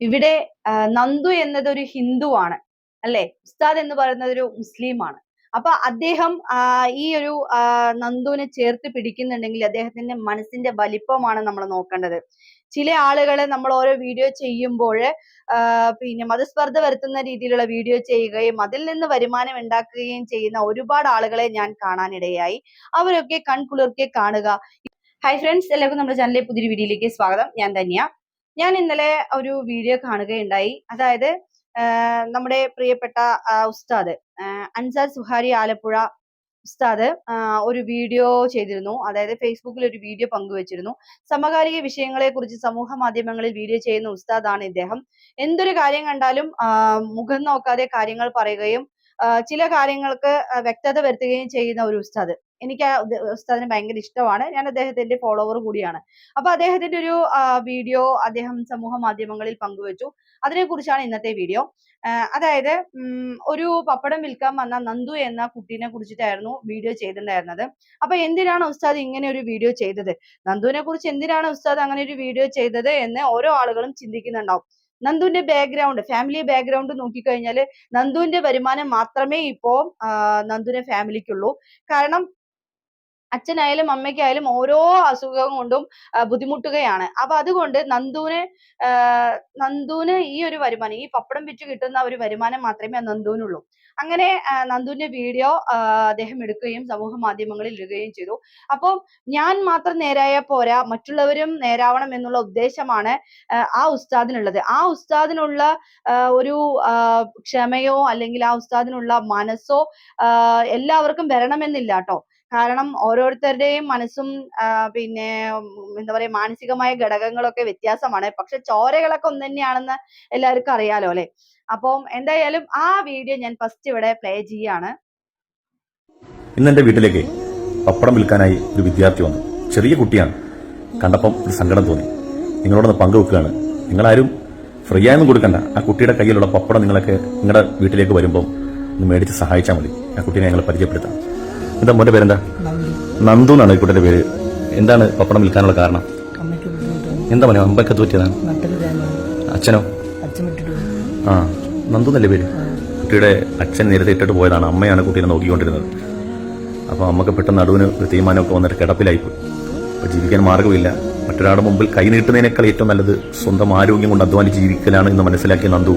ഇവിടെ നന്ദു എന്നത് ഒരു ഹിന്ദുവാണ് അല്ലെ? ഉസ്താദ് എന്ന് പറയുന്നത് ഒരു മുസ്ലിമാണ്. അപ്പൊ അദ്ദേഹം ഈ ഒരു നന്ദുവിനെ ചേർത്ത് പിടിക്കുന്നുണ്ടെങ്കിൽ അദ്ദേഹത്തിന്റെ മനസ്സിന്റെ വലിപ്പമാണ് നമ്മൾ നോക്കേണ്ടത്. ചില ആളുകളെ നമ്മൾ ഓരോ വീഡിയോ ചെയ്യുമ്പോൾ പിന്നെ മതസ്പർദ്ധ വരുത്തുന്ന രീതിയിലുള്ള വീഡിയോ ചെയ്യുകയും അതിൽ നിന്ന് വരുമാനം ഉണ്ടാക്കുകയും ചെയ്യുന്ന ഒരുപാട് ആളുകളെ ഞാൻ കാണാനിടയായി. അവരൊക്കെ കൺകുളിർക്കെ കാണുക. ഹായ് ഫ്രണ്ട്സ് എല്ലാവർക്കും നമ്മുടെ ചാനലിലെ പുതിയൊരു വീഡിയോയിലേക്ക് സ്വാഗതം. ഞാൻ ധന്യ. ഞാൻ ഇന്നലെ ഒരു വീഡിയോ കാണുകയുണ്ടായി. അതായത് നമ്മുടെ പ്രിയപ്പെട്ട ഉസ്താദ് അൻസാർ സുഹാരി ആലപ്പുഴ ഉസ്താദ് ഒരു വീഡിയോ ചെയ്തിരുന്നു. അതായത് ഫേസ്ബുക്കിൽ ഒരു വീഡിയോ പങ്കുവച്ചിരുന്നു. സമകാലിക വിഷയങ്ങളെ കുറിച്ച് സമൂഹ മാധ്യമങ്ങളിൽ വീഡിയോ ചെയ്യുന്ന ഉസ്താദാണ് ഇദ്ദേഹം. എന്തൊരു കാര്യം കണ്ടാലും മുഖം നോക്കാതെ കാര്യങ്ങൾ പറയുകയും ചില കാര്യങ്ങൾക്ക് വ്യക്തത വരുത്തുകയും ചെയ്യുന്ന ഒരു ഉസ്താദ്. എനിക്ക് ആ ഉസ്താദിനെ ഭയങ്കര ഇഷ്ടമാണ്. ഞാൻ അദ്ദേഹത്തിന്റെ ഫോളോവർ കൂടിയാണ്. അപ്പൊ അദ്ദേഹത്തിന്റെ ഒരു വീഡിയോ അദ്ദേഹം സമൂഹ മാധ്യമങ്ങളിൽ പങ്കുവച്ചു. അതിനെ കുറിച്ചാണ് ഇന്നത്തെ വീഡിയോ അതായത് ഒരു പപ്പടം വിൽക്കാൻ വന്ന നന്ദു എന്ന കുട്ടീനെ കുറിച്ചിട്ടായിരുന്നു വീഡിയോ ചെയ്തിട്ടുണ്ടായിരുന്നത്. അപ്പൊ എന്തിനാണ് ഉസ്താദ് ഇങ്ങനെ ഒരു വീഡിയോ ചെയ്തത്? നന്ദുവിനെ കുറിച്ച് എന്തിനാണ് ഉസ്താദ് അങ്ങനെ ഒരു വീഡിയോ ചെയ്തത് എന്ന് ഓരോ ആളുകളും ചിന്തിക്കുന്നുണ്ടാവും. നന്ദുവിന്റെ ബാക്ക്ഗ്രൗണ്ട് ഫാമിലി ബാക്ക്ഗ്രൗണ്ട് നോക്കിക്കഴിഞ്ഞാൽ നന്ദുവിന്റെ വരുമാനം മാത്രമേ ഇപ്പോ നന്ദുവിന്റെ ഫാമിലിക്കുള്ളൂ കാരണം അച്ഛനായാലും അമ്മയ്ക്കായാലും ഓരോ അസുഖം കൊണ്ടും ബുദ്ധിമുട്ടുകയാണ്. അപ്പൊ അതുകൊണ്ട് നന്ദുവിന് നന്ദുവിന് ഈ ഒരു വരുമാനം ഈ പപ്പടം വിറ്റ് കിട്ടുന്ന ഒരു വരുമാനം മാത്രമേ നന്ദുവിനുള്ളൂ. അങ്ങനെ നന്ദുവിന്റെ വീഡിയോ അദ്ദേഹം എടുക്കുകയും സമൂഹ മാധ്യമങ്ങളിൽ ഇടുകയും ചെയ്തു. അപ്പോൾ ഞാൻ മാത്രം നേരായ പോരാ മറ്റുള്ളവരും നേരാവണം എന്നുള്ള ഉദ്ദേശമാണ് ആ, ഉസ്താദിനുള്ളത്. ആ ഉസ്താദിനുള്ള ഒരു ക്ഷമയോ അല്ലെങ്കിൽ ആ ഉസ്താദിനുള്ള മനസ്സോ എല്ലാവർക്കും വരണമെന്നില്ല കേട്ടോ. കാരണം ഓരോരുത്തരുടെയും മനസ്സും ആ, പിന്നെ ഉം, എന്താ പറയാ മാനസികമായ ഘടകങ്ങളൊക്കെ വ്യത്യാസമാണ്. പക്ഷെ ചോരകളൊക്കെ ഒന്ന് തന്നെയാണെന്ന് എല്ലാവർക്കും അറിയാലോ അല്ലെ? അപ്പം എന്തായാലും ആ വീഡിയോ ഞാൻ ഫസ്റ്റ് ഇവിടെ പ്ലേ ചെയ്യാണ്. ഇന്ന് എന്റെ വീട്ടിലേക്ക് പപ്പടം വിൽക്കാനായി ഒരു വിദ്യാർത്ഥി വന്നു. ചെറിയ കുട്ടിയാണ്. കണ്ടപ്പം ഒരു സങ്കടം തോന്നി. നിങ്ങളോടൊന്ന് പങ്കുവെക്കുകയാണ് നിങ്ങളാരും ഫ്രീ ആയൊന്നും കൊടുക്കണ്ട. ആ കുട്ടിയുടെ കയ്യിലുള്ള പപ്പടം നിങ്ങളൊക്കെ നിങ്ങളുടെ വീട്ടിലേക്ക് വരുമ്പോൾ ഒന്ന് മേടിച്ച് സഹായിച്ചാൽ മതി. ആ കുട്ടീനെ ഞങ്ങൾ പരിചയപ്പെടുത്താം. എന്താ മോന്റെ പേരെന്താ? നന്ദു എന്നാണ് ഈ കുട്ടിയുടെ പേര്. എന്താണ് പപ്പടം വിൽക്കാനുള്ള കാരണം? എന്താ പറയുക അമ്പൊക്കെ തോറ്റിയതാണ് അച്ഛനോ? ആ നന്ദു എന്നല്ലേ പേര്? കുട്ടിയുടെ അച്ഛൻ നേരത്തെ ഇട്ടിട്ട് പോയതാണ്. അമ്മയാണ് കുട്ടീനെ നോക്കിക്കൊണ്ടിരുന്നത്. അപ്പോൾ അമ്മയ്ക്ക് പെട്ടെന്ന് നടുവിന് ഒരു തീരുമാനമൊക്കെ വന്നിട്ട് കിടപ്പിലായിപ്പോയി അപ്പോൾ ജീവിക്കാൻ മാർഗമില്ല. മറ്റൊരാളുടെ മുമ്പിൽ കൈ നീട്ടുന്നതിനേക്കാൾ ഏറ്റവും നല്ലത് സ്വന്തം ആരോഗ്യം കൊണ്ട് അധ്വാനിച്ച് ജീവിക്കലാണ് എന്ന് മനസ്സിലാക്കിയ നന്ദു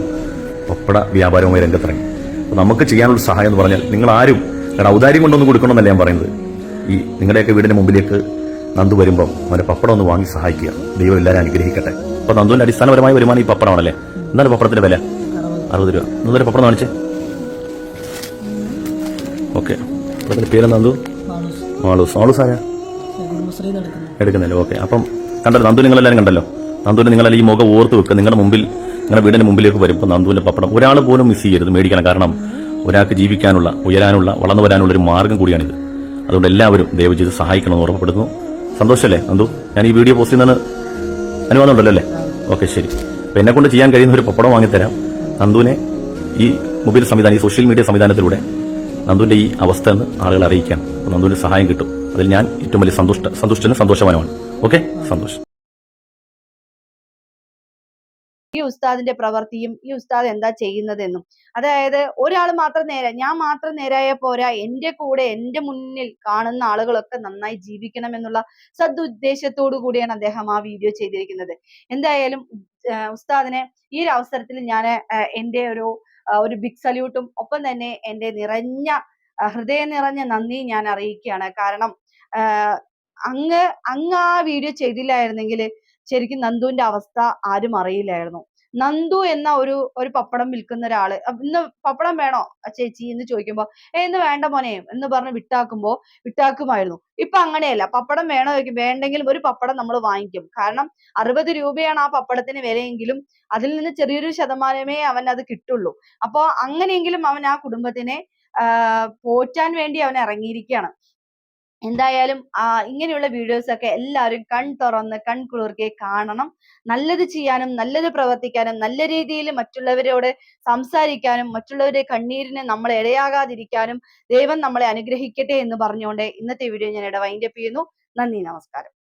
പപ്പട വ്യാപാരവുമായി രംഗത്തിറങ്ങി. അപ്പോൾ നമുക്ക് ചെയ്യാനുള്ള സഹായം എന്ന് പറഞ്ഞാൽ നിങ്ങൾ ആരും ഔദാര്യം കൊണ്ടൊന്നും കൊടുക്കണമെന്നല്ല ഞാൻ പറയുന്നത്. ഈ നിങ്ങളുടെയൊക്കെ വീടിന്റെ മുമ്പിലേക്ക് നന്ദു വരുമ്പം അവന്റെ പപ്പടം ഒന്ന് വാങ്ങി സഹായിക്കുക. ദൈവം എല്ലാവരും അനുഗ്രഹിക്കട്ടെ. അപ്പോൾ നന്ദുവിന്റെ അടിസ്ഥാനപരമായ വരുമാനം ഈ പപ്പടമാണല്ലേ? എന്താണ് പപ്പടത്തിന്റെ വില? അറുപത് രൂപ. നന്ദുവിന്റെ പപ്പടം കാണിച്ചേ. ഓക്കെ. പപ്പടത്തിന്റെ പേര് നന്ദു? മാളൂസ്. മാളൂസ് ആരാ? എടുക്കുന്നല്ലോ. ഓക്കെ. അപ്പം കണ്ടല്ലോ നന്ദു നിങ്ങളെല്ലാവരും കണ്ടല്ലോ. നന്ദുവിന് നിങ്ങളെല്ലാം ഈ മുഖം ഓർത്ത് വെക്കുക. നിങ്ങളുടെ മുമ്പിൽ നിങ്ങളുടെ വീടിന്റെ മുമ്പിലേക്ക് വരുമ്പോൾ നന്ദുവിന്റെ പപ്പടം. ഒരാൾ പോലും മിസ് ചെയ്യരുത്. മേടിക്കണം. കാരണം ഒരാൾക്ക് ജീവിക്കാനുള്ള ഉയരാനുള്ള വളർന്നു വരാനുള്ള ഒരു മാർഗം കൂടിയാണിത്. അതുകൊണ്ട് എല്ലാവരും ദയവ് ചെയ്ത് സഹായിക്കണമെന്ന് ഓർമ്മപ്പെടുന്നു സന്തോഷമല്ലേ നന്ദു? ഞാൻ ഈ വീഡിയോ പോസ്റ്റ് ചെയ്യുന്നതിന് അനുവാദം ഉണ്ടല്ലോ അല്ലേ? ഓക്കെ ശരി. അപ്പം എന്നെ കൊണ്ട് ചെയ്യാൻ കഴിയുന്ന ഒരു പപ്പടം വാങ്ങിത്തരാം. നന്ദുവിനെ ഈ മൊബൈൽ സംവിധാനം ഈ സോഷ്യൽ മീഡിയ സംവിധാനത്തിലൂടെ നന്ദുവിന്റെ ഈ അവസ്ഥ എന്ന് ആളുകളെ അറിയിക്കാം അപ്പോൾ നന്ദുവിന്റെ സഹായം കിട്ടും. അതിൽ ഞാൻ ഏറ്റവും വലിയ സന്തുഷ്ട സന്തുഷ്ടനും സന്തോഷവാനുമാണ്. ഓക്കെ സന്തോഷം. ഈ ഉസ്താദിന്റെ പ്രവൃത്തിയും ഈ ഉസ്താദ് എന്താ ചെയ്യുന്നതെന്നും. അതായത് ഒരാൾ മാത്രം നേരെ ഞാൻ മാത്രം നേരായ പോരാ എന്റെ കൂടെ എന്റെ മുന്നിൽ കാണുന്ന ആളുകളൊക്കെ നന്നായി ജീവിക്കണം എന്നുള്ള സദുദ്ദേശത്തോടു കൂടിയാണ് അദ്ദേഹം ആ വീഡിയോ ചെയ്തിരിക്കുന്നത്. എന്തായാലും ഉസ്താദിനെ ഈ ഒരു അവസരത്തിൽ ഞാൻ എന്റെ ഒരു ഒരു ബിഗ് സല്യൂട്ടും ഒപ്പം തന്നെ എന്റെ നിറഞ്ഞ ഹൃദയം നിറഞ്ഞ നന്ദി ഞാൻ അറിയിക്കുകയാണ്. കാരണം അങ്ങ് അങ്ങ് ആ വീഡിയോ ചെയ്തില്ലായിരുന്നെങ്കിൽ ശരിക്കും നന്ദുവിന്റെ അവസ്ഥ ആരും അറിയില്ലായിരുന്നു. നന്ദു എന്ന ഒരു ഒരു പപ്പടം വിൽക്കുന്ന ഒരാൾ ഇന്ന് പപ്പടം വേണോ? ചേച്ചി എന്ന് ചോദിക്കുമ്പോ ഏ ഇന്ന് വേണ്ട മോനെ എന്ന് പറഞ്ഞ് വിട്ടാക്കുമ്പോ വിട്ടാക്കുമായിരുന്നു. ഇപ്പൊ അങ്ങനെയല്ല. പപ്പടം വേണോ ചോദിക്കും വേണ്ടെങ്കിലും ഒരു പപ്പടം നമ്മൾ വാങ്ങിക്കും. കാരണം അറുപത് രൂപയാണ് ആ പപ്പടത്തിന് വിലയെങ്കിലും അതിൽ നിന്ന് ചെറിയൊരു ശതമാനമേ അവൻ അത് കിട്ടുള്ളൂ. അപ്പോ അങ്ങനെയെങ്കിലും അവൻ ആ കുടുംബത്തിനെ പോറ്റാൻ വേണ്ടി അവൻ ഇറങ്ങിയിരിക്കുകയാണ്. എന്തായാലും ഇങ്ങനെയുള്ള വീഡിയോസ് ഒക്കെ എല്ലാവരും കൺ തുറന്ന് കൺ കുളിർക്കെ കാണണം. നല്ലത് ചെയ്യാനും നല്ലത് പ്രവർത്തിക്കാനും നല്ല രീതിയിൽ മറ്റുള്ളവരോട് സംസാരിക്കാനും മറ്റുള്ളവരുടെ കണ്ണീരിന് നമ്മൾ ഇടയാകാതിരിക്കാനും ദൈവം നമ്മളെ അനുഗ്രഹിക്കട്ടെ എന്ന് പറഞ്ഞുകൊണ്ട് ഇന്നത്തെ വീഡിയോ ഞാൻ ഇവിടെ വൈൻഡപ്പ് ചെയ്യുന്നു. നന്ദി നമസ്കാരം.